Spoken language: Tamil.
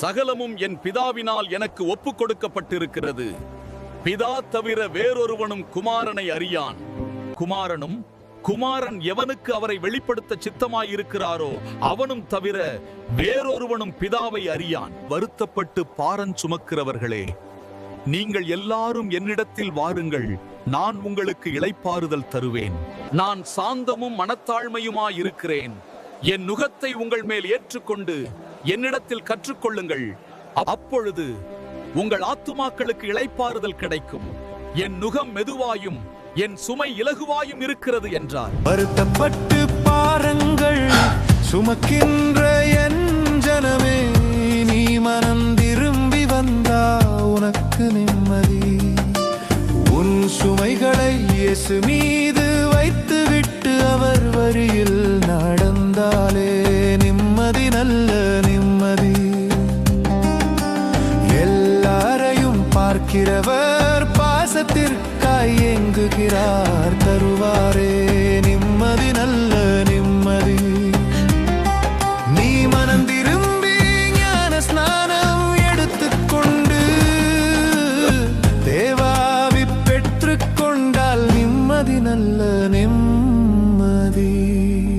சகலமும் என் பிதாவினால் எனக்கு ஒப்பு கொடுக்கப்பட்டிருக்கிறது பிதா தவிர வேறொருவனும் குமாரனை அறியான். குமாரனும் குமாரன் எவனுக்கு அவரை வெளிப்படுத்த சித்தமாயிருக்கிறாரோ அவனும் தவிர வேறொருவனும் பிதாவை அறியான். வருத்தப்பட்டு பாரன் சுமக்கிறவர்களே நீங்கள் எல்லாரும் என்னிடத்தில் வாருங்கள் நான் உங்களுக்கு இளைப்பாறுதல் தருவேன். நான் சாந்தமும் மனத்தாழ்மையுமாயிருக்கிறேன். என் நுகத்தை உங்கள் மேல் ஏற்றுக்கொண்டு என்னிடத்தில் கற்றுக்கொள்ளுங்கள். அப்பொழுது உங்கள் ஆத்துமாக்களுக்கு இளைப்பாறுதல் கிடைக்கும். என் நுகம் மெதுவாயும் என் சுமை இலகுவாயும் இருக்கிறது என்றார். வருத்தப்பட்டு பாருங்கள் சுமக்கின்ற என் ஜனமே நீ மனம் திரும்பி வந்தா உனக்கு நிம்மதி. உன் சுமைகளை இயேசு மீ பார்க்கிறவர் பாசத்திற்காய் எங்குகிறார் தருவாரே நிம்மதி நல்ல நிம்மதி. நீ மனம் திரும்பி ஞான ஸ்நானம் எடுத்துக்கொண்டு தேவாவி பெற்றுக்கொண்டால் நிம்மதி நல்ல நிம்மதி.